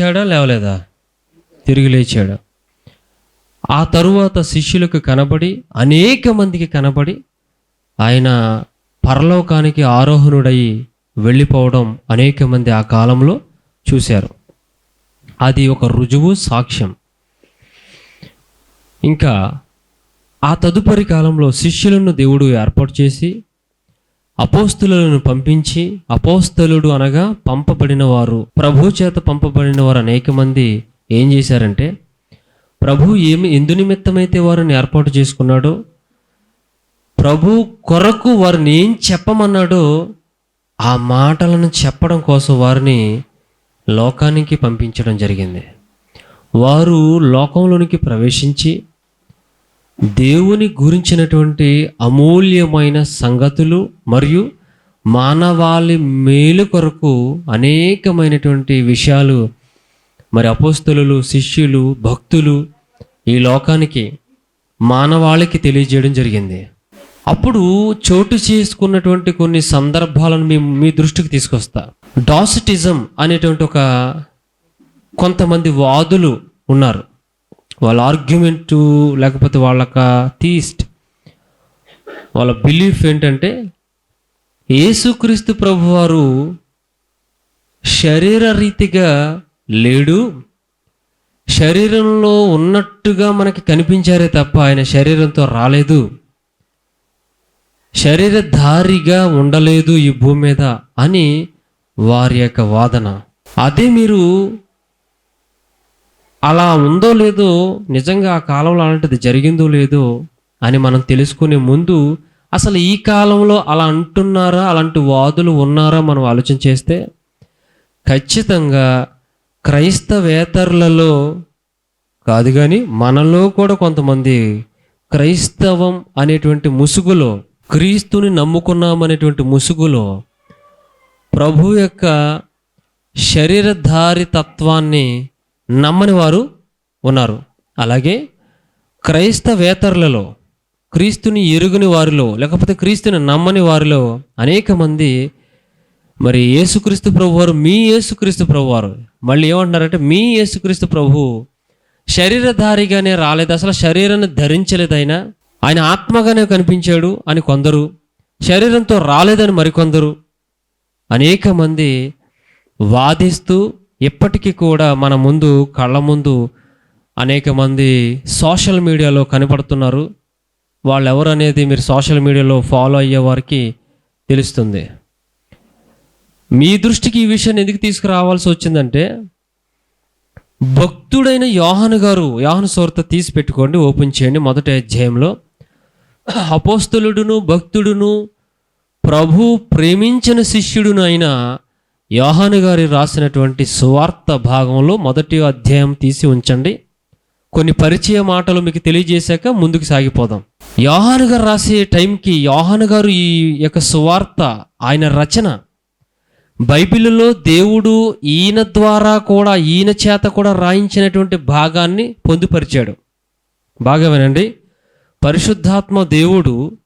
లేచాడా లేవలేదా? తిరిగి లేచాడు. ఆ తరువాత శిష్యులకు కనబడి అనేక మందికి కనబడి ఆయన పరలోకానికి ఆరోహణుడయి వెళ్ళిపోవడం అనేక మంది ఆ కాలంలో చూశారు. అది ఒక రుజువు సాక్ష్యం. ఇంకా ఆ తదుపరి కాలంలో శిష్యులను దేవుడు ఏర్పాటు చేసి అపోస్తులను పంపించి అపోస్తలుడు అనగా పంపబడిన వారు ప్రభు చేత పంపబడిన వారు అనేక మంది ఏం చేశారంటే ప్రభు ఏమి ఎందు నిమిత్తమైతే వారిని ఏర్పాటు చేసుకున్నాడో ప్రభు కొరకు వారిని ఏం చెప్పమన్నాడో ఆ మాటలను చెప్పడం కోసం వారిని లోకానికి పంపించడం జరిగింది. వారు లోకంలోనికి ప్రవేశించి దేవుని గురించినటువంటి అమూల్యమైన సంగతులు మరియు మానవాళి మేలు కొరకు అనేకమైనటువంటి విషయాలు మరి అపోస్తులు శిష్యులు భక్తులు ఈ లోకానికి మానవాళికి తెలియజేయడం జరిగింది. అప్పుడు చోటు చేసుకున్నటువంటి కొన్ని సందర్భాలను మీ మీ దృష్టికి తీసుకొస్తా. డాసిటిజం అనేటువంటి ఒక కొంతమంది వాదులు ఉన్నారు. వాళ్ళ ఆర్గ్యుమెంటు లేకపోతే వాళ్ళక థీస్ట్ వాళ్ళ బిలీఫ్ ఏంటంటే యేసుక్రీస్తు ప్రభువారు శరీర రీతిగా లేడు శరీరంలో ఉన్నట్టుగా మనకి కనిపించారే తప్ప ఆయన శరీరంతో రాలేదు శరీరధారిగా ఉండలేదు ఈ భూమి మీద అని వారి యొక్క వాదన. అదే మీరు అలా ఉందో లేదో నిజంగా ఆ కాలంలో అలాంటిది జరిగిందో లేదో అని మనం తెలుసుకునే ముందు అసలు ఈ కాలంలో అలా అంటున్నారా? అలాంటి వాదులు ఉన్నారా? మనం ఆలోచన చేస్తే ఖచ్చితంగా క్రైస్తవేతరులలో కాదు కానీ మనలో కూడా కొంతమంది క్రైస్తవం అనేటువంటి ముసుగులో క్రీస్తుని నమ్ముకున్నామనేటువంటి ముసుగులో ప్రభు యొక్క శరీరధారి తత్వాన్ని నమ్మని వారు ఉన్నారు. అలాగే క్రైస్తవేతరులలో క్రీస్తుని ఎరుగుని వారిలో లేకపోతే క్రీస్తుని నమ్మని వారిలో అనేక మంది మరి యేసుక్రీస్తు ప్రభు వారు మీ యేసుక్రీస్తు ప్రభు వారు మళ్ళీ ఏమంటున్నారంటే మీ యేసుక్రీస్తు ప్రభు శరీరధారిగానే రాలేదు అసలు శరీరాన్ని ధరించలేదు ఆయన ఆయన ఆత్మగానే కనిపించాడు అని కొందరు శరీరంతో రాలేదని మరికొందరు అనేక మంది వాదిస్తూ ఇప్పటికీ కూడా మన ముందు కళ్ళ ముందు అనేక మంది సోషల్ మీడియాలో కనపడుతున్నారు. వాళ్ళు ఎవరు అనేది మీరు సోషల్ మీడియాలో ఫాలో అయ్యే వారికి తెలుస్తుంది. మీ దృష్టికి ఈ విషయాన్ని ఎందుకు తీసుకురావాల్సి వచ్చిందంటే భక్తుడైన యోహాను గారు యోహాను సోర్త తీసి పెట్టుకోండి ఓపెన్ చేయండి మొదటి అధ్యాయంలో. అపోస్తులుడును భక్తుడును ప్రభు ప్రేమించిన శిష్యుడును అయిన యోహాను గారి రాసినటువంటి సువార్త భాగంలో మొదటి అధ్యాయం తీసి ఉంచండి. కొన్ని పరిచయ మాటలు మీకు తెలియజేశాక ముందుకు సాగిపోదాం. యోహాను గారు రాసే టైంకి యోహాను గారు ఈ యొక్క సువార్త ఆయన రచన బైబిల్లో దేవుడు ఈయన ద్వారా కూడా ఈయన చేత కూడా రాయించినటువంటి భాగాన్ని పొందుపరిచాడు. బాగా వినండి. పరిశుద్ధాత్మ దేవుడు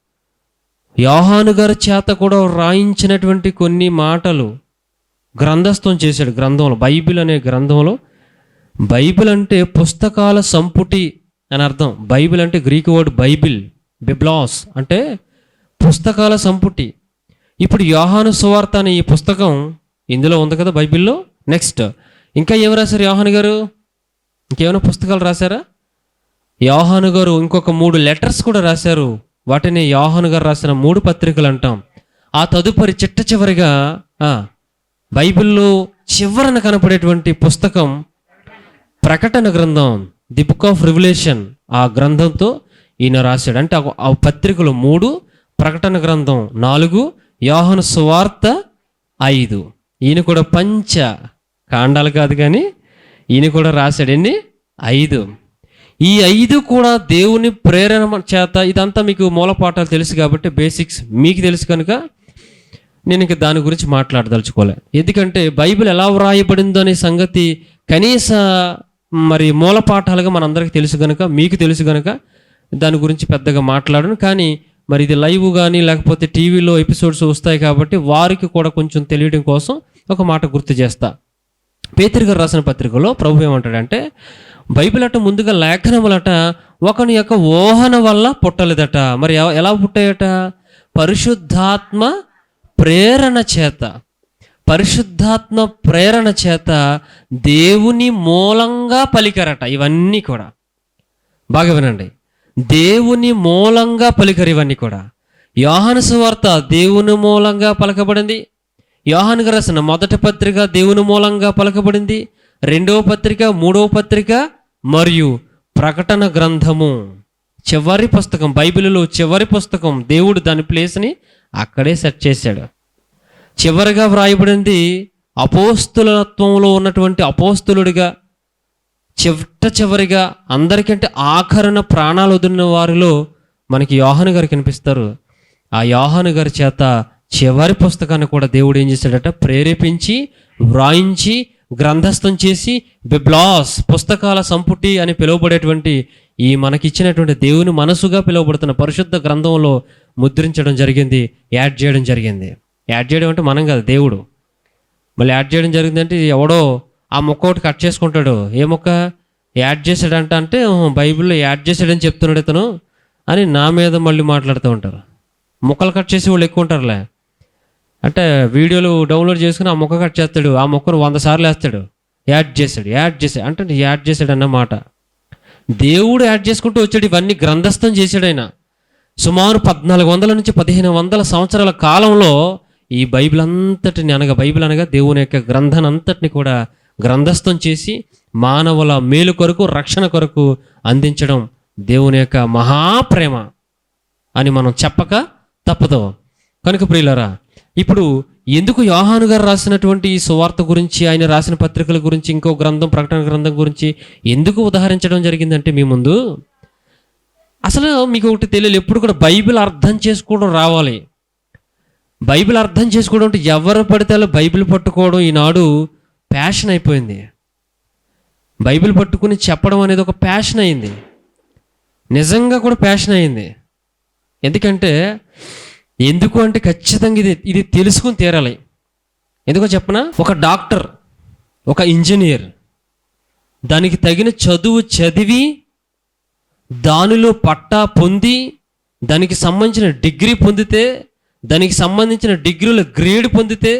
యోహాను గారి చేత కూడా రాయించినటువంటి కొన్ని మాటలు గ్రంథస్థం చేశాడు గ్రంథంలో బైబిల్ అనే గ్రంథంలో. బైబిల్ అంటే పుస్తకాల సంపుటి అని అర్థం. బైబిల్ అంటే గ్రీక్ వర్డ్ బైబిల్ బిబ్లాస్ అంటే పుస్తకాల సంపుటి. ఇప్పుడు యోహాను సువార్త అనే ఈ పుస్తకం ఇందులో ఉంది కదా బైబిల్లో? నెక్స్ట్ ఇంకా ఏం రాశారు యోహాను గారు? ఇంకేమైనా పుస్తకాలు రాశారా? యోహాను గారు ఇంకొక మూడు లెటర్స్ కూడా రాశారు. వాటిని యోహాను గారు రాసిన మూడు పత్రికలు అంటాం. ఆ తదుపరి చిట్ట చివరిగా బైబిల్లో చివరన కనపడేటువంటి పుస్తకం ప్రకటన గ్రంథం ది బుక్ ఆఫ్ రివల్యూషన్ ఆ గ్రంథంతో ఈయన రాశాడు. అంటే ఆ- పత్రికలు మూడు ప్రకటన గ్రంథం నాలుగు యోహన సువార్త ఐదు. ఈయన కూడా పంచ కాండాలు కాదు కానీ ఈయన కూడా రాశాడండి ఐదు. ఈ ఐదు కూడా దేవుని ప్రేరణ చేత ఇదంతా మీకు మూలపాఠాలు తెలుసు కాబట్టి బేసిక్స్ మీకు తెలుసు కనుక నేను ఇంక దాని గురించి మాట్లాడదలుచుకోలే. ఎందుకంటే బైబిల్ ఎలా వ్రాయబడిందో అనే సంగతి కనీస మరి మూలపాఠాలుగా మనందరికీ తెలుసు కనుక మీకు తెలుసు కనుక దాని గురించి పెద్దగా మాట్లాడను. కానీ మరి ఇది లైవ్ కానీ లేకపోతే టీవీలో ఎపిసోడ్స్ వస్తాయి కాబట్టి వారికి కూడా కొంచెం తెలియడం కోసం ఒక మాట గుర్తు చేస్తా. పేతురు గారు రాసిన పత్రికలో ప్రభు ఏమంటాడంటే బైబిల్ అట ముందుగా లేఖనములట ఒకని యొక్క ఓహన వల్ల పుట్టలేదట. మరి ఎవ- ఎలా పుట్టాయట? పరిశుద్ధాత్మ ప్రేరణ చేత పరిశుద్ధాత్మ ప్రేరణ చేత దేవుని మూలంగా పలికరట ఇవన్నీ కూడా. బాగా వినండి. దేవుని మూలంగా పలికరు ఇవన్నీ కూడా. యోహాను సువార్త దేవుని మూలంగా పలకబడింది. యోహాను రాసిన మొదటి పత్రిక దేవుని మూలంగా పలకబడింది. రెండవ పత్రిక మూడవ పత్రిక మరియు ప్రకటన గ్రంథము. చివరి పుస్తకం బైబిల్లో చివరి పుస్తకం దేవుడు దాని ప్లేస్ని అక్కడే సెట్ చేశాడు. చివరిగా వ్రాయబడింది అపోస్తులత్వంలో ఉన్నటువంటి అపోస్తులుడిగా చివట చివరిగా అందరికంటే ఆఖరణ ప్రాణాలు వదిలిన వారిలో మనకి యోహాను గారు కనిపిస్తారు. ఆ యోహాను గారి చేత చివరి పుస్తకాన్ని కూడా దేవుడు ఏం చేశాడట? ప్రేరేపించి వ్రాయించి గ్రంథస్థం చేసి బిబ్లాస్ పుస్తకాల సంపుటి అని పిలువబడేటువంటి ఈ మనకిచ్చినటువంటి దేవుని మనసుగా పిలువబడుతున్న పరిశుద్ధ గ్రంథంలో ముద్రించడం జరిగింది యాడ్ చేయడం జరిగింది. యాడ్ చేయడం అంటే మనం కాదు దేవుడు. మళ్ళీ యాడ్ చేయడం జరిగిందంటే ఎవడో ఆ మొక్క ఒకటి కట్ చేసుకుంటాడు. ఏ మొక్క? యాడ్ చేశాడంట అంటే బైబిల్లో యాడ్ చేశాడని చెప్తున్నాడు ఇతను అని నా మీద మళ్ళీ మాట్లాడుతూ ఉంటారు. మొక్కలు కట్ చేసే వాళ్ళు ఎక్కువ ఉంటారులే. అంటే వీడియోలు డౌన్లోడ్ చేసుకుని ఆ మొక్క కట్ చేస్తాడు. ఆ మొక్కను వంద సార్లు వేస్తాడు. యాడ్ చేశాడు యాడ్ చేశాడు. అంటే యాడ్ చేశాడు అన్నమాట దేవుడు యాడ్ చేసుకుంటూ వచ్చాడు. ఇవన్నీ గ్రంథస్థం చేశాడు ఆయన. సుమారు పద్నాలుగు వందల నుంచి పదిహేను వందల సంవత్సరాల కాలంలో ఈ బైబిల్ అంతటిని అనగా బైబిల్ అనగా దేవుని యొక్క గ్రంథాన్ని అంతటిని కూడా గ్రంథస్థం చేసి మానవుల మేలు కొరకు రక్షణ కొరకు అందించడం దేవుని యొక్క మహాప్రేమ అని మనం చెప్పక తప్పదు. కనుక ప్రియులరా ఇప్పుడు ఎందుకు యోహాను గారు రాసినటువంటి ఈ సువార్త గురించి ఆయన రాసిన పత్రికల గురించి ఇంకో గ్రంథం ప్రకటన గ్రంథం గురించి ఎందుకు ఉదాహరించడం జరిగిందంటే మీ ముందు అసలు మీకు ఒకటి తెలియదు ఎప్పుడు కూడా బైబిల్ అర్థం చేసుకోవడం రావాలి. బైబిల్ అర్థం చేసుకోవడం అంటే ఎవరు పడితే అలా బైబిల్ పట్టుకోవడం ఈనాడు ప్యాషన్ అయిపోయింది. బైబిల్ పట్టుకుని చెప్పడం అనేది ఒక ప్యాషన్ అయింది. నిజంగా కూడా ప్యాషన్ అయింది. ఎందుకంటే ఎందుకు అంటే ఖచ్చితంగా ఇది ఇది తెలుసుకుని తీరాలి. ఎందుకో చెప్పనా? ఒక డాక్టర్ ఒక ఇంజనీర్ దానికి తగిన చదువు చదివి దానిలో పట్టా పొంది దానికి సంబంధించిన డిగ్రీ పొందితే దానికి సంబంధించిన డిగ్రీలో గ్రేడ్ పొందితే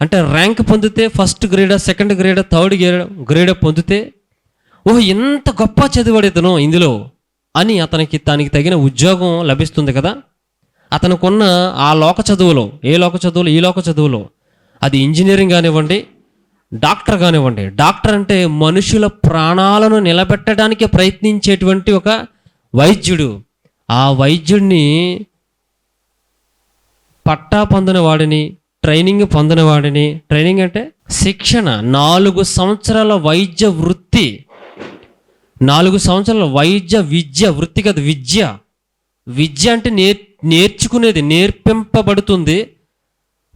అంటే ర్యాంక్ పొందితే ఫస్ట్ గ్రేడా సెకండ్ గ్రేడా థర్డ్ గ్రేడ్ గ్రేడ్ పొందితే ఓ ఎంత గొప్ప చదివాడు ఇతను ఇందులో అని అతనికి దానికి తగిన ఉద్యోగం లభిస్తుంది కదా. అతనుకున్న ఆ లోక చదువులో ఏ లోక చదువులో ఈ లోక చదువులో అది ఇంజనీరింగ్ కానివ్వండి డాక్టర్ కానివ్వండి. డాక్టర్ అంటే మనుషుల ప్రాణాలను నిలబెట్టడానికి ప్రయత్నించేటువంటి ఒక వైద్యుడు. ఆ వైద్యుడిని పట్టా పొందిన వాడిని ట్రైనింగ్ పొందిన వాడిని ట్రైనింగ్ అంటే శిక్షణ. నాలుగు సంవత్సరాల వైద్య వృత్తి. నాలుగు సంవత్సరాల వైద్య విద్య వృత్తి కదా విద్య. విద్య అంటే నేర్ నేర్చుకునేది నేర్పింపబడుతుంది.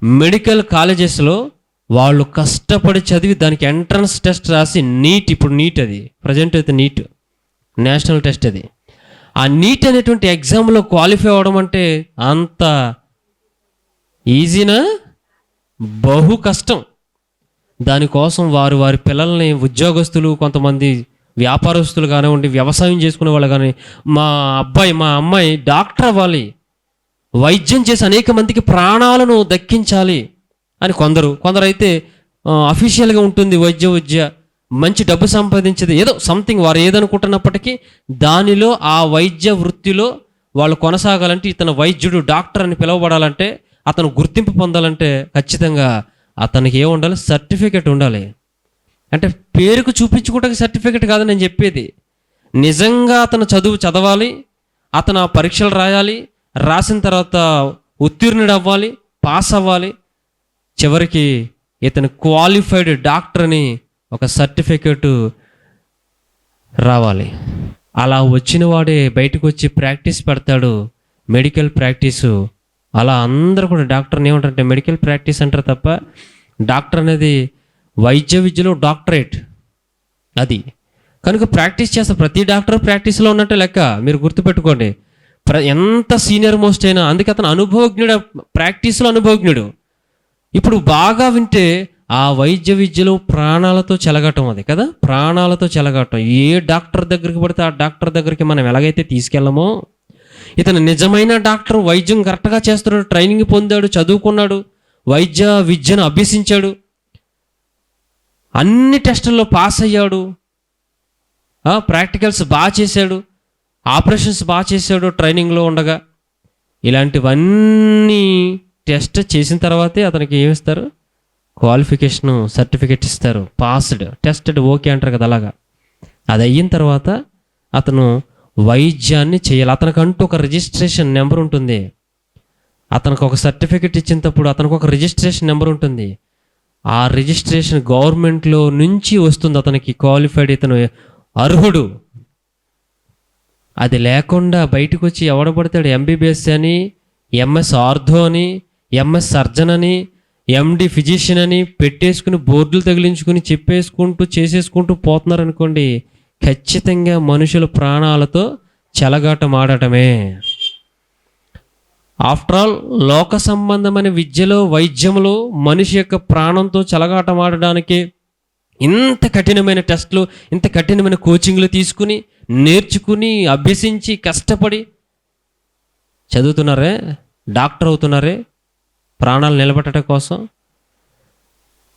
మెడికల్ కాలేజెస్లో వాళ్ళు కష్టపడి చదివి దానికి ఎంట్రన్స్ టెస్ట్ రాసి నీట్ ఇప్పుడు నీట్ అది. ప్రజెంట్ అయితే నీట్. నేషనల్ టెస్ట్ అది. ఆ నీట్ అనేటువంటి ఎగ్జామ్లో క్వాలిఫై అవ్వడం అంటే అంత ఈజీనా? బహు కష్టం. దానికోసం వారు వారి పిల్లల్ని ఉద్యోగస్తులు కొంతమంది వ్యాపారస్తులు కానివ్వండి వ్యవసాయం చేసుకునే వాళ్ళు కానీ మా అబ్బాయి మా అమ్మాయి డాక్టర్ అవ్వాలి. వైద్యం చేసి అనేక మందికి ప్రాణాలను దక్కించాలి. అని కొందరు కొందరు అయితే అఫీషియల్గా ఉంటుంది వైద్య విద్య మంచి డబ్బు సంపాదించేది ఏదో సంథింగ్ వారు ఏదనుకుంటున్నప్పటికీ దానిలో ఆ వైద్య వృత్తిలో వాళ్ళు కొనసాగాలంటే ఇతను వైద్యుడు డాక్టర్ అని పిలువబడాలంటే అతను గుర్తింపు పొందాలంటే ఖచ్చితంగా అతనికి ఏ ఉండాలి? సర్టిఫికెట్ ఉండాలి. అంటే పేరుకు చూపించుకోవడానికి సర్టిఫికేట్ కాదు నేను చెప్పేది. నిజంగా అతను చదువు చదవాలి అతను ఆ పరీక్షలు రాయాలి రాసిన తర్వాత ఉత్తీర్ణుడు అవ్వాలి పాస్ అవ్వాలి చివరికి ఇతను క్వాలిఫైడ్ డాక్టర్ అని ఒక సర్టిఫికెట్ రావాలి. అలా వచ్చిన వాడే బయటకు వచ్చి ప్రాక్టీస్ పెడతాడు. Medical practice. అలా అందరూ కూడా డాక్టర్ని ఏమంటారంటే మెడికల్ ప్రాక్టీస్ అంటారు తప్ప డాక్టర్ అనేది వైద్య విద్యలో డాక్టరేట్. అది. కనుక ప్రాక్టీస్ చేస్తే ప్రతి డాక్టర్ ప్రాక్టీస్లో ఉన్నట్టే లెక్క. మీరు గుర్తుపెట్టుకోండి. ప్ర ఎంత సీనియర్ మోస్ట్ అయినా అందుకే అతను అనుభవజ్ఞుడు ప్రాక్టీస్లో అనుభవజ్ఞుడు. ఇప్పుడు బాగా వింటే ఆ వైద్య విద్యలో ప్రాణాలతో చెలగటం అది కదా? ప్రాణాలతో చెలగటం. ఏ డాక్టర్ దగ్గరికి పడితే ఆ డాక్టర్ దగ్గరికి మనం ఎలాగైతే తీసుకెళ్ళమో ఇతను నిజమైన డాక్టర్ వైద్యం కరెక్ట్గా చేస్తున్నాడు ట్రైనింగ్ పొందాడు చదువుకున్నాడు వైద్య విద్యను అభ్యసించాడు అన్ని టెస్టుల్లో పాస్ అయ్యాడు ప్రాక్టికల్స్ బాగా చేశాడు ఆపరేషన్స్ బాగా చేశాడు ట్రైనింగ్లో ఉండగా. ఇలాంటివన్నీ టెస్ట్ చేసిన తర్వాతే అతనికి ఏమిస్తారు? క్వాలిఫికేషన్ సర్టిఫికెట్ ఇస్తారు. పాస్డ్. టెస్టెడ్ ఓకే అంటారు కదా అలాగా. అది అయిన తర్వాత అతను వైద్యాన్ని చేయాలి. అతనికంటూ ఒక రిజిస్ట్రేషన్ నెంబర్ ఉంటుంది. అతనికి ఒక సర్టిఫికేట్ ఇచ్చినప్పుడు అతనికి ఒక రిజిస్ట్రేషన్ నెంబర్ ఉంటుంది. ఆ రిజిస్ట్రేషన్ గవర్నమెంట్లో నుంచి వస్తుంది అతనికి. క్వాలిఫైడ్ ఇతను అర్హుడు. అది లేకుండా బయటకు వచ్చి ఎవడబడతాడు? ఎంబీబీఎస్ అని ఎంఎస్ ఆర్థో అని ఎంఎస్ సర్జన్ అని ఎండి ఫిజిషియన్ అని పెట్టేసుకుని బోర్డులు తగిలించుకుని చెప్పేసుకుంటూ చేసేసుకుంటూ పోతున్నారు అనుకోండి ఖచ్చితంగా మనుషుల ప్రాణాలతో చెలగాటమాడటమే ఆఫ్టర్ ఆల్ లోక సంబంధమైన విద్యలో వైద్యంలో మనిషి యొక్క ప్రాణంతో చెలగాటమాడడానికి ఇంత కఠినమైన టెస్ట్లు ఇంత కఠినమైన కోచింగ్లు తీసుకుని నేర్చుకుని అభ్యసించి కష్టపడి చదువుతున్నారే? డాక్టర్ అవుతున్నారే? ప్రాణాలు నిలబెట్టడం కోసం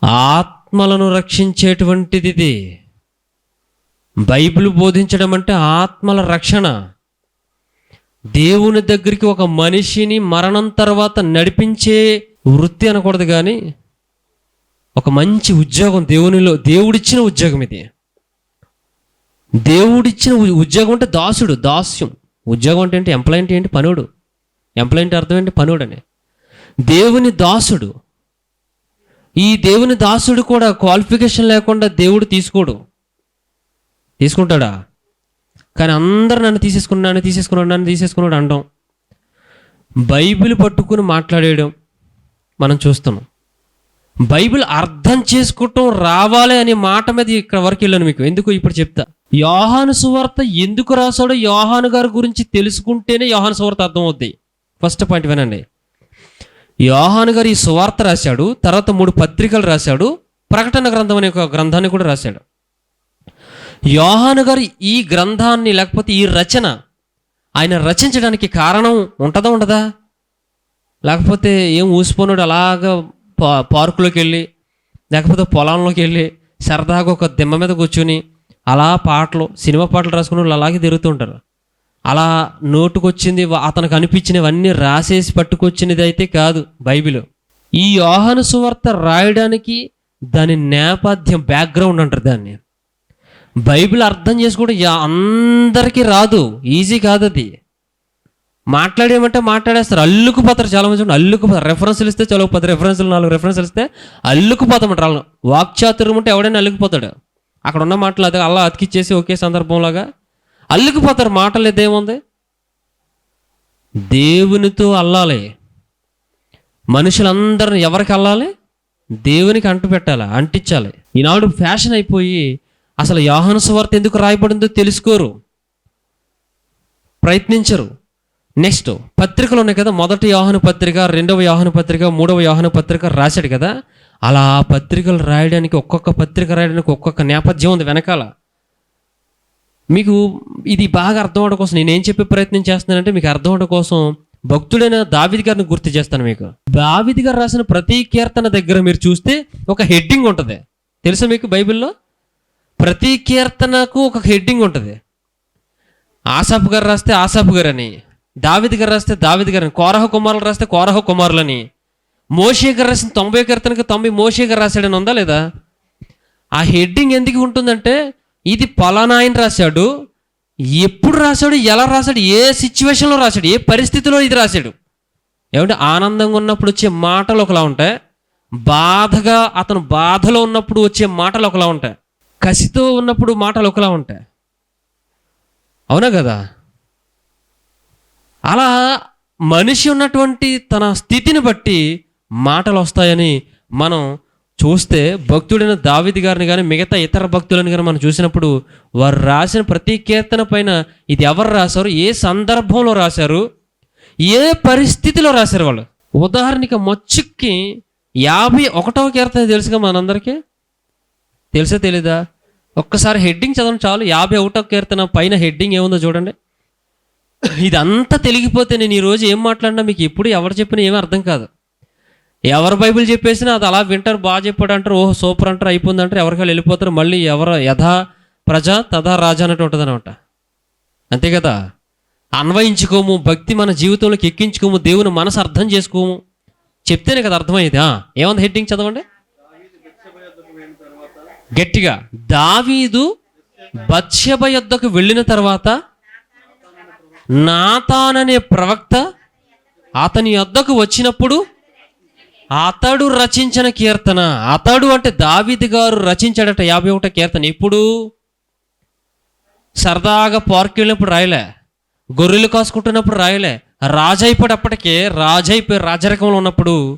ఆత్మలను రక్షించేటువంటిది ఇది. బైబిల్ బోధించడం అంటే ఆత్మల రక్షణ. దేవుని దగ్గరికి ఒక మనిషిని మరణం తర్వాత నడిపించే వృత్తి అనకూడదు కానీ ఒక మంచి ఉద్యోగం దేవునిలో దేవుడిచ్చిన ఉద్యోగం ఇది. దేవుడిచ్చిన ఉద్యోగం అంటే దాసుడు దాస్యం. ఉద్యోగం అంటే ఏంటి? ఎంప్లాయింట్ ఏంటి? పనుడు. ఎంప్లాయింట్ అర్థం ఏంటి? పనుడు అని దేవుని దాసుడు. ఈ దేవుని దాసుడు కూడా క్వాలిఫికేషన్ లేకుండా దేవుడు తీసుకోడు. తీసుకుంటాడా? కానీ అందరు నన్ను తీసేసుకున్నాను తీసేసుకున్నాడు నన్ను తీసేసుకున్నాడు అనడం బైబిల్ పట్టుకుని మాట్లాడేయడం మనం చూస్తున్నాం. బైబిల్ అర్థం చేసుకోవటం రావాలి అనే మాట మీద ఇక్కడ వరకు వెళ్ళాను మీకు. ఎందుకు ఇప్పుడు చెప్తా? యోహాను సువార్త ఎందుకు రాశాడో యోహాను గారి గురించి తెలుసుకుంటేనే యోహాను సువార్త అర్థం అవుద్ది ఫస్ట్ పాయింట్ వినండి. యోహాను గారు ఈ సువార్త రాశాడు తర్వాత మూడు పత్రికలు రాశాడు ప్రకటన గ్రంథం అనే ఒక గ్రంథాన్ని కూడా రాశాడు. యోహాను గారు ఈ గ్రంథాన్ని లేకపోతే ఈ రచన ఆయన రచించడానికి కారణం ఉంటుందా ఉండదా? లేకపోతే ఏం ఊసిపోనుడు అలాగా పార్కులోకి వెళ్ళి లేకపోతే పొలంలోకి వెళ్ళి సరదాగా ఒక దిమ్మ మీద కూర్చుని అలా పాటలు సినిమా పాటలు రాసుకుని వాళ్ళు అలాగే తిరుగుతుంటారు అలా నోటుకొచ్చింది అతనికి అనిపించినవన్నీ రాసేసి పట్టుకొచ్చినది అయితే కాదు బైబిల్. ఈ యోహాను సువార్త రాయడానికి దాని నేపథ్యం బ్యాక్గ్రౌండ్ అంటారు దాన్ని. బైబిల్ అర్థం చేసుకోవడం అందరికీ రాదు. ఈజీ కాదు అది. మాట్లాడేమంటే మాట్లాడేస్తారు. అల్లుకుపోతారు చాలా మంది చూడండి అల్లుకుపోతారు. రెఫరెన్స్లు ఇస్తే చాలా పది రెఫరెన్స్లు నాలుగు రెఫరెన్స్లు ఇస్తే అల్లుకుపోతామంటారు వాళ్ళు వాక్చాతుర్యం ఉంటే ఎవడైనా అల్లుకుపోతాడు. అక్కడ ఉన్న మాటలు అది అలా అతికిచ్చేసి ఒకే సందర్భంలాగా అల్లుకుపోతారు మాటలు ఇదేముంది దేవునితో అల్లాలి. మనుషులందరిని ఎవరికి అల్లాలి? దేవునికి అంటు పెట్టాలి అంటించాలి. ఈనాడు ఫ్యాషన్ అయిపోయి అసలు యాహన సువార్త ఎందుకు రాయబడిందో తెలుసుకోరు. ప్రయత్నించరు. నెక్స్ట్ పత్రికలు ఉన్నాయి కదా మొదటి యాహన పత్రిక రెండవ యాహన పత్రిక మూడవ యాహన పత్రిక రాశాడు కదా అలా పత్రికలు రాయడానికి ఒక్కొక్క పత్రిక రాయడానికి ఒక్కొక్క నేపథ్యం ఉంది వెనకాల. మీకు ఇది బాగా అర్థం అవడం కోసం నేనేం చెప్పే ప్రయత్నం చేస్తున్నానంటే మీకు అర్థం అవడం కోసం భక్తుడైన దావిది గారిని గుర్తు చేస్తాను మీకు. దావిది గారు రాసిన ప్రతి కీర్తన దగ్గర మీరు చూస్తే ఒక హెడ్డింగ్ ఉంటుంది. తెలుసా మీకు బైబిల్లో? ప్రతి కీర్తనకు ఒక హెడ్డింగ్ ఉంటుంది. ఆసాఫ్ గారు రాస్తే ఆసాఫ్ గారు అని దావిద్ గారు రాస్తే దావిద్ గారు అని కోరహ కుమారులు రాస్తే కోరహ కుమారులని మోషే గారు రాసిన తొంభై కీర్తనకి తొంభై మోషే గారు రాశాడని ఉందా లేదా? ఆ హెడ్డింగ్ ఎందుకు ఉంటుందంటే ఇది పలానా ఆయన రాశాడు ఎప్పుడు రాశాడు ఎలా రాశాడు ఏ సిచ్యువేషన్లో రాశాడు ఏ పరిస్థితిలో ఇది రాశాడు? ఏమంటే ఆనందంగా ఉన్నప్పుడు వచ్చే మాటలు ఒకలా ఉంటాయి బాధగా అతను బాధలో ఉన్నప్పుడు వచ్చే మాటలు ఒకలా ఉంటాయి కసితో ఉన్నప్పుడు మాటలు ఒకలా ఉంటాయి. అవునా కదా? అలా మనిషి ఉన్నటువంటి తన స్థితిని బట్టి మాటలు వస్తాయని మనం చూస్తే భక్తుడైన దావిది గారిని కానీ మిగతా ఇతర భక్తులను కానీ మనం చూసినప్పుడు వారు రాసిన ప్రతి కీర్తన పైన ఇది ఎవరు రాశారు? ఏ సందర్భంలో రాశారు? ఏ పరిస్థితిలో రాశారు వాళ్ళు? ఉదాహరణకి మచ్చుక్కి యాభై ఒకటవ కీర్తన తెలుసుగా మనందరికీ? తెలుసా తెలీదా? ఒక్కసారి హెడ్డింగ్ చదవడం చాలు. యాభై ఒకటో కీర్తన పైన హెడ్డింగ్ ఏముందో చూడండి. ఇదంతా తెలిగిపోతే నేను ఈరోజు ఏం మాట్లాడినా మీకు ఎప్పుడు ఎవరు చెప్పినా ఏమీ అర్థం కాదు. ఎవరు బైబిల్ చెప్పేసినా అది అలా వింటారు బాగా చెప్పాడు అంటారు ఓహో సూపర్ అంటారు అయిపోయింది అంటారు ఎవరికి వెళ్ళిపోతారు మళ్ళీ ఎవరు యథా ప్రజ తథా రాజా అన్నట్టు ఉంటుంది అనమాట అంతే కదా? అన్వయించుకోము భక్తి మన జీవితంలోకి ఎక్కించుకోము దేవుని మనసు అర్థం చేసుకోము. చెప్తేనే కదా అర్థమయ్యేది. ఏమంది హెడ్డింగ్ చదవండి? గట్టిగా దావీదు బత్స్యభ యొద్దకు వెళ్ళిన తర్వాత నాతాననే ప్రవక్త అతని యొద్దకు వచ్చినప్పుడు అతడు రచించిన కీర్తన. అతడు అంటే దావిది గారు రచించాడట యాభై ఒకటో కీర్తన. ఇప్పుడు సరదాగా పార్క్ వెళ్ళినప్పుడు రాయలే. గొర్రెలు కాసుకుంటున్నప్పుడు రాయలే. రాజైపోయి అప్పటికే రాజైపోయి అయిపోయి రాజరకంలో ఉన్నప్పుడు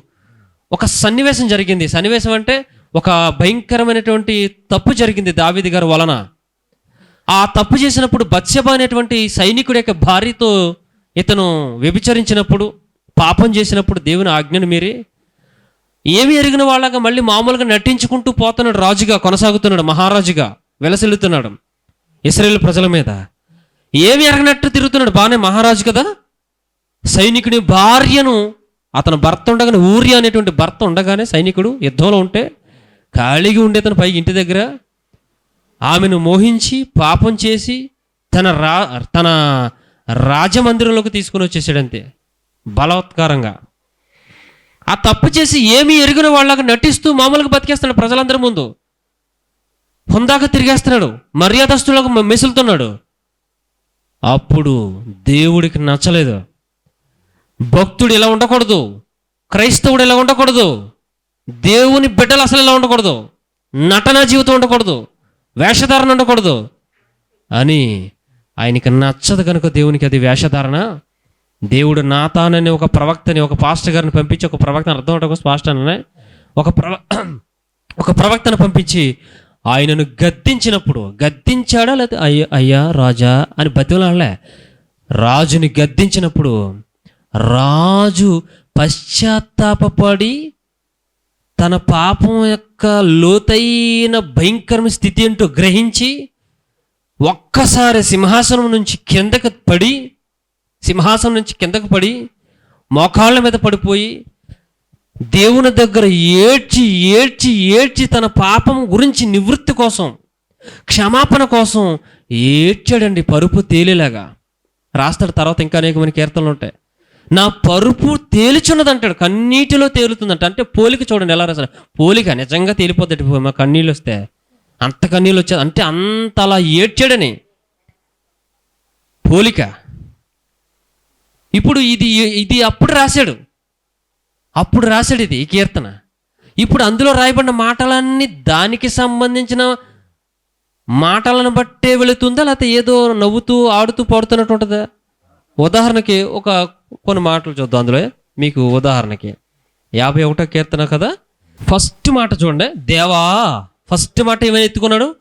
ఒక సన్నివేశం జరిగింది. సన్నివేశం అంటే ఒక భయంకరమైనటువంటి తప్పు జరిగింది దావిది గారి వలన. ఆ తప్పు చేసినప్పుడు బత్స్యబ అనేటువంటి సైనికుడి యొక్క భార్యతో ఇతను వ్యభిచరించినప్పుడు పాపం చేసినప్పుడు దేవుని ఆజ్ఞను మీరి ఏమి ఎరిగిన వాళ్ళగా మళ్ళీ మామూలుగా నటించుకుంటూ పోతున్నాడు రాజుగా కొనసాగుతున్నాడు మహారాజుగా వెలసిల్లుతున్నాడు. ఇస్రాయేల్ ప్రజల మీద ఏమి ఎరగనట్టు తిరుగుతున్నాడు? బాగానే మహారాజు కదా? సైనికుడి భార్యను అతను భర్త ఉండగానే ఊరి అనేటువంటి భర్త ఉండగానే సైనికుడు యుద్ధంలో ఉంటే ఖాళీగా ఉండే తన పైకి ఇంటి దగ్గర ఆమెను మోహించి పాపం చేసి తన రా తన రాజమందిరంలోకి తీసుకుని వచ్చేసాడంతే బలవత్కారంగా ఆ తప్పు చేసి ఏమీ ఎరిగిన వాళ్ళకి నటిస్తూ మామూలుగా బతికేస్తున్నాడు ప్రజలందరి ముందు. హుందాగా తిరిగేస్తున్నాడు. మర్యాదస్తులకు మెసులుతున్నాడు. అప్పుడు దేవుడికి నచ్చలేదు. భక్తుడు ఇలా ఉండకూడదు. క్రైస్తవుడు ఇలా ఉండకూడదు. దేవుని బిడ్డలు అసలు ఇలా ఉండకూడదు. నటన జీవితం ఉండకూడదు. వేషధారణ ఉండకూడదు. అని ఆయనకి నచ్చదు కనుక దేవునికి అది వేషధారణ దేవుడు నాతానని ఒక ప్రవక్తని ఒక పాస్టర్ గారిని పంపించి ఒక ప్రవక్తను అర్థం అవటం కోసం పాస్టర్ అనే ఒక ప్రవ ఒక ప్రవక్తను పంపించి ఆయనను గద్దించినప్పుడు గద్దించాడా లేదా అయ్యా అయ్యా రాజా అని బతిలాడలే రాజుని గద్దించినప్పుడు రాజు పశ్చాత్తాపడి తన పాపం యొక్క లోతైన భయంకరమైన స్థితి ఏంటో గ్రహించి ఒక్కసారి సింహాసనం నుంచి కిందకు పడి సింహాసనం నుంచి కిందకు పడి మోకాళ్ళ మీద పడిపోయి దేవుని దగ్గర ఏడ్చి ఏడ్చి ఏడ్చి తన పాపం గురించి నివృత్తి కోసం క్షమాపణ కోసం ఏడ్చాడండి పరుపు తేలిలాగా. రాస్తాడు తర్వాత ఇంకా అనేకమైన కీర్తనలు ఉంటాయి. నా పరుపు తేలిచున్నదంటాడు కన్నీటిలో తేలుతుందంట. అంటే పోలిక చూడండి ఎలా రాశాడు. పోలిక నిజంగా తేలిపోద్దటి మా కన్నీళ్ళు వస్తే. అంత కన్నీళ్ళు వచ్చేది. అంటే అంత అలా ఏడ్చాడని. పోలిక. ఇప్పుడు ఇది ఇది అప్పుడు రాశాడు. అప్పుడు రాశాడు ఇది కీర్తన. ఇప్పుడు అందులో రాయబడిన మాటలన్నీ దానికి సంబంధించిన మాటలను బట్టే వెళుతుందా? లేకపోతే ఏదో నవ్వుతూ ఆడుతూ పాడుతున్నట్టు ఉంటుందా? ఉదాహరణకి ఒక కొన్ని మాటలు చూద్దాం అందులో. మీకు ఉదాహరణకి. యాభై ఒకటో కీర్తన కదా? ఫస్ట్ మాట చూడండి. దేవా ఫస్ట్ మాట ఏమైనా ఎత్తుకున్నాడు?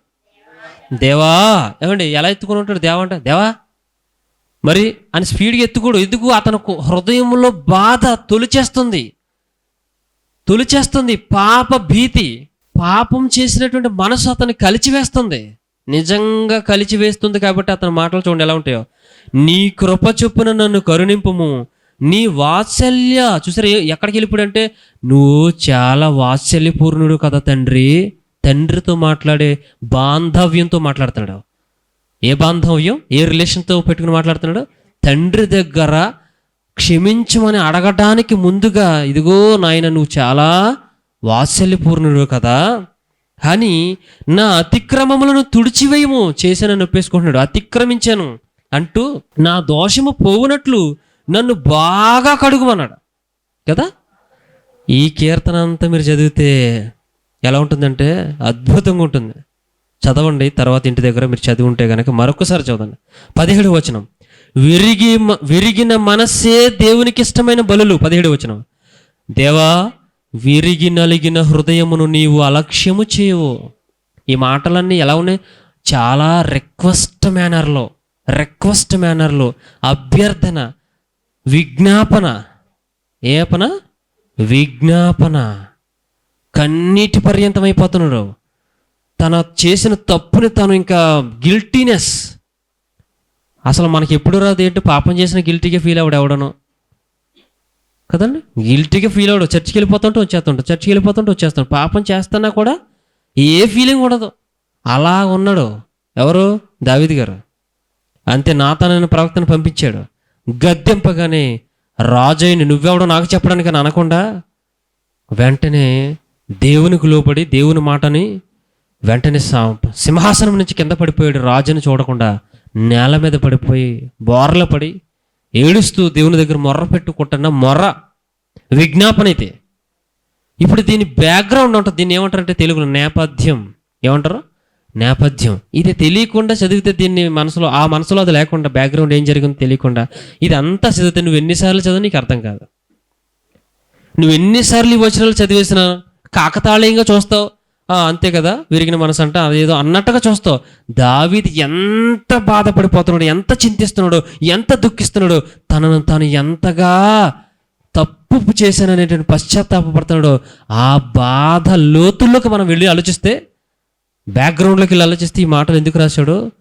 దేవా. ఏమండి ఎలా ఎత్తుకుని ఉంటాడు దేవా అంటే? దేవా మరి అని స్పీడ్గా ఎత్తుకోడు. ఎందుకు? అతను హృదయంలో బాధ తొలిచేస్తుంది. తొలిచేస్తుంది. పాప భీతి. పాపం చేసినటువంటి మనసు అతను కలిచివేస్తుంది. నిజంగా కలిచివేస్తుంది కాబట్టి అతని మాటలు చూడండి ఎలా ఉంటాయో. నీ కృప చొప్పున నన్ను కరుణింపము. నీ వాత్సల్య చూసారు ఎక్కడికి వెళ్ళిపోడంటే నువ్వు చాలా వాత్సల్యపూర్ణుడు కదా తండ్రి. తండ్రితో మాట్లాడే బాంధవ్యంతో మాట్లాడుతున్నాడు. ఏ బాంధవ్యం? ఏ రిలేషన్తో పెట్టుకుని మాట్లాడుతున్నాడు? తండ్రి దగ్గర క్షమించమని అడగటానికి ముందుగా ఇదిగో నాయన నువ్వు చాలా వాత్సల్యపూర్ణుడు కదా. అని నా అతిక్రమములను తుడిచివేయము. చేశాను నొప్పేసుకుంటున్నాడు. అతిక్రమించాను. అంటూ నా దోషము పోవునట్లు నన్ను బాగా కడుగుమన్నాడు. కదా? ఈ కీర్తన అంతా మీరు చదివితే ఎలా ఉంటుందంటే అద్భుతంగా ఉంటుంది. చదవండి తర్వాత ఇంటి దగ్గర మీరు చదివి ఉంటే కనుక మరొకసారి చదవండి. పదిహేడు వచనం. విరిగి మ- విరిగిన మనస్సే దేవునికి ఇష్టమైన బలులు. పదిహేడు వచనం. దేవా విరిగి నలిగిన హృదయమును నీవు అలక్ష్యము చేయవు. ఈ మాటలన్నీ ఎలా ఉన్నాయి? చాలా రిక్వెస్ట్ మేనర్లో రిక్వెస్ట్ మేనర్లో అభ్యర్థన విజ్ఞాపన. ఏ పన విజ్ఞాపన. కన్నీటి పర్యంతం అయిపోతున్నాడు తన చేసిన తప్పుని తను ఇంకా గిల్టీనెస్ అసలు మనకి ఎప్పుడు రాదు ఏంటి? పాపం చేసిన గిల్టీగా ఫీల్ అవ్వడు ఎవడను. కదండి? గిల్టీగా ఫీల్ అవ్వడు. చర్చికి వెళ్ళిపోతుంటే వచ్చేస్తుంటాడు చర్చికి వెళ్ళిపోతుంటే వచ్చేస్తాడు. పాపం చేస్తున్నా కూడా ఏ ఫీలింగ్ ఉండదు. అలా ఉన్నాడు. ఎవరు? దావిది గారు. అంతే నాతనైన ప్రవక్తను పంపించాడు. గద్దెంపగానే రాజైన నువ్వెవడో నాకు చెప్పడానికి అని అనకుండా వెంటనే దేవునికి లోపడి దేవుని మాటని వెంటనే సింహాసనం నుంచి కింద పడిపోయాడు రాజుని చూడకుండా నేల మీద పడిపోయి బోర్ల పడి ఏడుస్తూ దేవుని దగ్గర మొర్ర పెట్టుకుంటున్న మొర్ర విజ్ఞాపన అయితే. ఇప్పుడు దీని బ్యాక్గ్రౌండ్ ఉంటుంది దీన్ని ఏమంటారంటే తెలుగులో నేపథ్యం. ఏమంటారు? నేపథ్యం. ఇది తెలియకుండా చదివితే దీన్ని మనసులో ఆ మనసులో అది లేకుండా బ్యాక్గ్రౌండ్ ఏం జరిగిందో తెలియకుండా ఇది అంతా చదివితే నువ్వు ఎన్నిసార్లు చదివి నీకు అర్థం కాదు. నువ్వు ఎన్నిసార్లు ఈ వచనాలు చదివేసినా కాకతాళీయంగా చూస్తావు అంతే కదా? విరిగిన మనసు అంట అదేదో అన్నట్టుగా చూస్తావు. దావీది ఎంత బాధపడిపోతున్నాడు ఎంత చింతిస్తున్నాడు ఎంత దుఃఖిస్తున్నాడు తనను తాను ఎంతగా తప్పు చేశాననేటువంటి పశ్చాత్తాపడుతున్నాడు ఆ బాధ లోతుల్లోకి మనం వెళ్ళి ఆలోచిస్తే బ్యాక్గ్రౌండ్లోకి వెళ్ళి ఆలోచిస్తే ఈ మాటలు ఎందుకు రాశాడు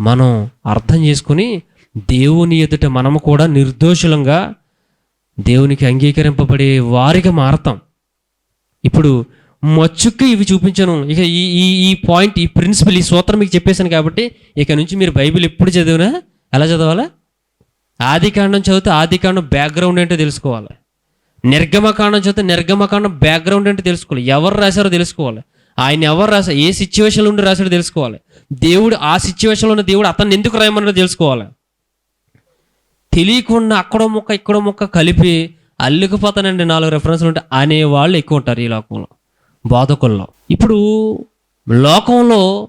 మనం అర్థం చేసుకుని దేవుని ఎదుట మనము కూడా నిర్దోషులంగా దేవునికి అంగీకరింపబడే వారిగా మారతాం. ఇప్పుడు మచ్చుక్కి ఇవి చూపించను. ఇక ఈ ఈ ఈ పాయింట్ ఈ ప్రిన్సిపల్ ఈ సూత్రం మీకు చెప్పేశాను కాబట్టి ఇక నుంచి మీరు బైబిల్ ఎప్పుడు చదివినా ఎలా చదవాలా? ఆదికాండం చదివితే ఆదికాండం బ్యాక్గ్రౌండ్ ఏంటో తెలుసుకోవాలి. నిర్గమకాండం చదివితే నిర్గమకాండం బ్యాక్గ్రౌండ్ ఏంటో తెలుసుకోవాలి. ఎవరు రాశారో తెలుసుకోవాలి. ఆయన ఎవరు రాశారు ఏ సిచ్యువేషన్లో ఉండి రాశాడో తెలుసుకోవాలి. దేవుడు ఆ సిచ్యువేషన్లో ఉన్న దేవుడు అతన్ని ఎందుకు రాయమన్నాడో తెలుసుకోవాలి. తెలియకుండా అక్కడో మొక్క ఇక్కడో మొక్క కలిపి అల్లుకుపోతానండి నాలుగు రెఫరెన్స్లు ఉంటే అనేవాళ్ళు ఎక్కువ ఉంటారు ఈ లోకంలో. బోధకుల్లో. ఇప్పుడు లోకంలో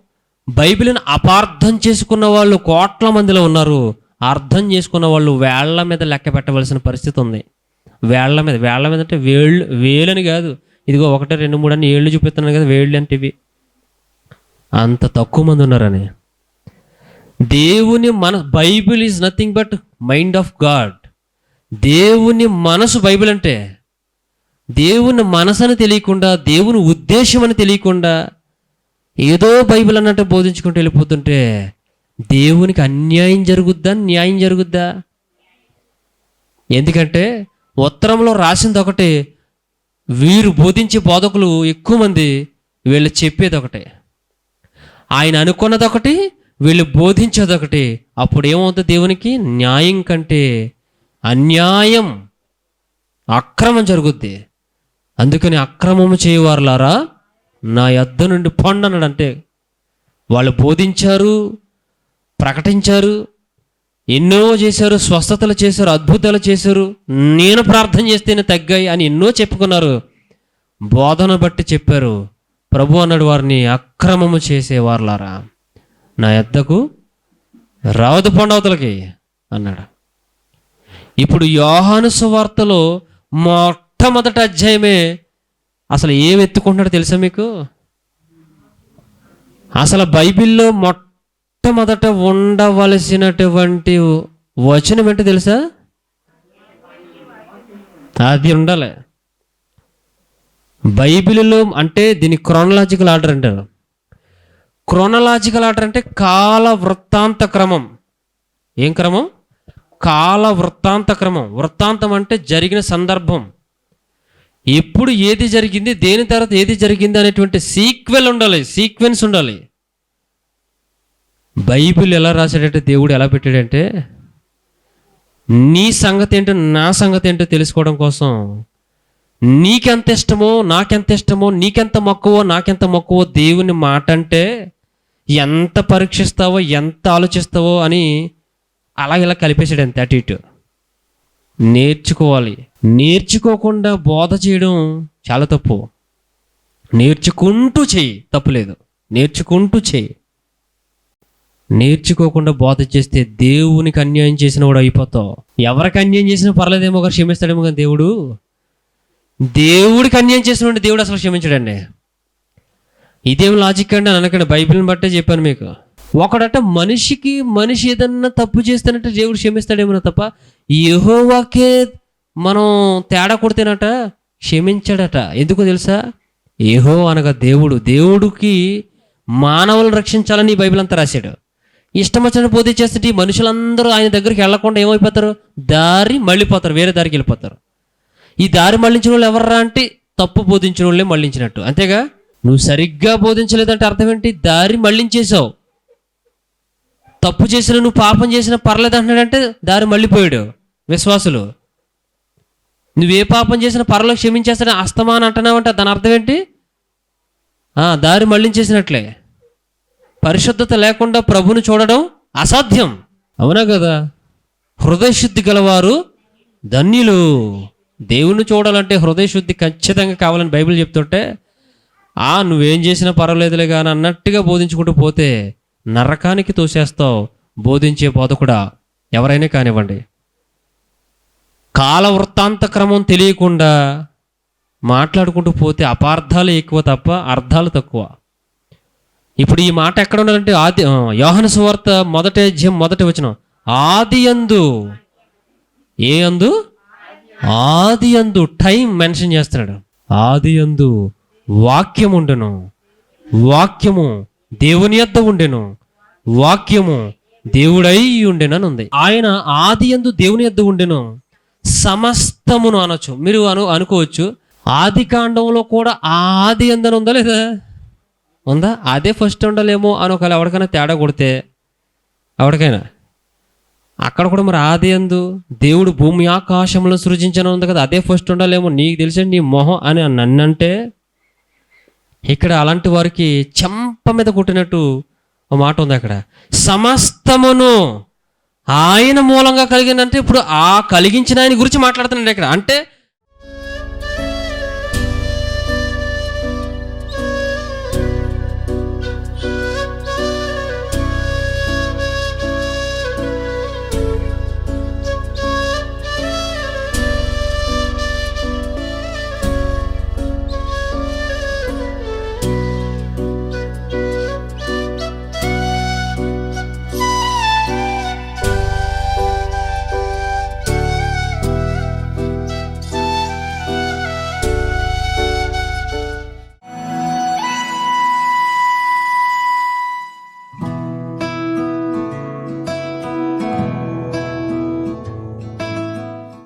బైబిల్ని అపార్థం చేసుకున్న వాళ్ళు కోట్ల మందిలో ఉన్నారు. అర్థం చేసుకున్న వాళ్ళు వేళ్ళ మీద లెక్క పెట్టవలసిన పరిస్థితి ఉంది. వేళ్ళ మీద వేళ్ళ మీద అంటే వేళ్ళు వేలని కాదు. ఇదిగో ఒకటి రెండు మూడు అని ఏళ్ళు చూపిస్తున్నాను కదా వేళ్ళు అంటే ఇవి అంత తక్కువ మంది ఉన్నారని. దేవుని మన Bible is nothing but mind of God దేవుని మనసు బైబిల్ అంటే దేవుని మనసు అని తెలియకుండా దేవుని ఉద్దేశం అని తెలియకుండా ఏదో బైబిల్ అన్నట్టు బోధించుకుంటూ వెళ్ళిపోతుంటే దేవునికి అన్యాయం జరుగుద్దా? న్యాయం జరుగుద్దా? ఎందుకంటే ఉత్తరంలో రాసింది ఒకటి వీరు బోధించే బోధకులు ఎక్కువ మంది వీళ్ళు చెప్పేది ఒకటే. ఆయన అనుకున్నది ఒకటి వీళ్ళు బోధించేది ఒకటి. అప్పుడు ఏమవుతుంది దేవునికి? న్యాయం కంటే అన్యాయం అక్రమం జరుగుద్ది. అందుకని అక్రమము చేయవారులారా నా యొద్ద నుండి పొండనడు అంటే వాళ్ళు బోధించారు ప్రకటించారు ఎన్నో చేశారు స్వస్థతలు చేశారు అద్భుతాలు చేశారు నేను ప్రార్థన చేస్తేనే తగ్గాయి అని ఎన్నో చెప్పుకున్నారు. బోధన బట్టి చెప్పారు ప్రభు అన్నాడు వారిని అక్రమము చేసేవారులారా నా ఎద్దకు రావదు పండవతలకి అన్నాడు. ఇప్పుడు యోహాను సువార్తలో మొట్టమొదటి అధ్యాయమే అసలు ఏం ఎత్తుకుంటున్నాడో తెలుసా మీకు? అసలు బైబిల్లో మొట్టమొదట ఉండవలసినటువంటి వచనం ఏంటో తెలుసా? అది ఉండాలి. బైబిల్లో అంటే దీని క్రోనలాజికల్ ఆర్డర్ అంటారు. క్రోనలాజికల్ ఆర్డర్ అంటే కాల వృత్తాంత క్రమం. ఏం క్రమం? కాల వృత్తాంత క్రమం. వృత్తాంతం అంటే జరిగిన సందర్భం. ఎప్పుడు ఏది జరిగింది దేని తర్వాత ఏది జరిగింది అనేటువంటి సీక్వెల్ ఉండాలి సీక్వెన్స్ ఉండాలి. బైబిల్ ఎలా రాశాడంటే దేవుడు ఎలా పెట్టాడంటే నీ సంగతి ఏంటో నా సంగతి ఏంటో తెలుసుకోవడం కోసం నీకెంత ఇష్టమో నాకెంత ఇష్టమో నీకెంత మక్కువో నాకెంత మక్కువో దేవుని మాట అంటే ఎంత పరీక్షిస్తావో ఎంత ఆలోచిస్తావో అని అలా ఇలా కలిపేసాడు అంతే అటు ఇటు. నేర్చుకోవాలి. నేర్చుకోకుండా బోధ చేయడం చాలా తప్పు. నేర్చుకుంటూ చెయ్యి తప్పులేదు నేర్చుకుంటూ చెయ్యి నేర్చుకోకుండా బోధ చేస్తే దేవునికి అన్యాయం చేసిన వాడు అయిపోతావు. ఎవరికి అన్యాయం చేసినా పర్లేదేమో కానీ క్షమిస్తాడేమో కానీ దేవుడు? దేవుడికి అన్యాయం చేసిన దేవుడు అసలు క్షమించడండి. ఇదేం లాజిక్ అండి? అనకండి. బైబిల్ని బట్టే చెప్పాను మీకు. ఒకడట మనిషికి మనిషి ఏదన్నా తప్పు చేస్తానంటే దేవుడు క్షమిస్తాడేమో తప్ప యహోవాకే మనం తేడా కొడితేనట క్షమించాడట. ఎందుకో తెలుసా? ఏహో అనగా దేవుడు. దేవుడికి మానవులను రక్షించాలని బైబిల్ అంతా రాశాడు. ఇష్టం వచ్చినట్టు బోధి చేస్తుంటే ఈ మనుషులందరూ ఆయన దగ్గరికి వెళ్ళకుండా ఏమైపోతారు? దారి మళ్ళీపోతారు. వేరే దారికి వెళ్ళిపోతారు. ఈ దారి మళ్ళించిన వాళ్ళు ఎవర్రా అంటే తప్పు బోధించిన వాళ్ళే మళ్ళించినట్టు. అంతేగా? నువ్వు సరిగ్గా బోధించలేదంటే అర్థం ఏంటి? దారి మళ్ళించేసావు తప్పు చేసిన నువ్వు పాపం చేసినా పర్లేదు అంటున్నాడంటే దారి మళ్ళీపోయాడు విశ్వాసులు. నువ్వే పాపం చేసిన పర్లో క్షమించేస్తాడని అంటున్నావు అంటున్నావంటే. దాని అర్థం ఏంటి? దారి మళ్ళించేసినట్లే. పరిశుద్ధత లేకుండా ప్రభుని చూడడం అసాధ్యం. అవునా కదా? హృదయశుద్ధి గలవారు ధన్యులు. దేవుణ్ణి చూడాలంటే హృదయశుద్ధి ఖచ్చితంగా కావాలని బైబిల్ చెప్తుంటే ఆ నువ్వేం చేసినా పర్వాలేదులే కానీ అన్నట్టుగా బోధించుకుంటూ పోతే నరకానికి తోసేస్తావు బోధించే బోధకుడా ఎవరైనా కానివ్వండి. కాల వృత్తాంత క్రమం తెలియకుండా మాట్లాడుకుంటూ పోతే అపార్థాలు ఎక్కువ తప్ప అర్థాలు తక్కువ. ఇప్పుడు ఈ మాట ఎక్కడ ఉండాలంటే ఆది యోహన సువార్త మొదటి జ్యం మొదటి వచనం. ఆది అందు ఏ అందు ఆది అందు టైం మెన్షన్ చేస్తున్నాడు. ఆది అందు వాక్యం ఉండను వాక్యము దేవుని యొద్ద ఉండెను. వాక్యము దేవుడై ఉండెనని ఉంది ఆయన ఆది ఎందు దేవుని యొద్ద ఉండెను. సమస్తమును అనొచ్చు. మీరు అను అనుకోవచ్చు. ఆది కాండంలో కూడా ఆది ఎందని ఉందా లేదా? ఉందా? అదే ఫస్ట్ ఉండాలేమో అని ఒకవేళ ఎవరికైనా తేడా కొడితే ఎవరికైనా? అక్కడ కూడా మరి ఆది ఎందు దేవుడు భూమి ఆకాశంలో సృజించను ఉంది కదా అదే ఫస్ట్ ఉండాలేమో. నీకు తెలిసి నీ మొహం అని నన్నంటే ఇక్కడ అలాంటి వారికి చెంప మీద కొట్టినట్టు ఒక మాట ఉంది అక్కడ. సమస్తమును ఆయన మూలంగా కలిగిందంటే ఇప్పుడు ఆ కలిగించిన ఆయన గురించి మాట్లాడుతున్నాడు ఇక్కడ. అంటే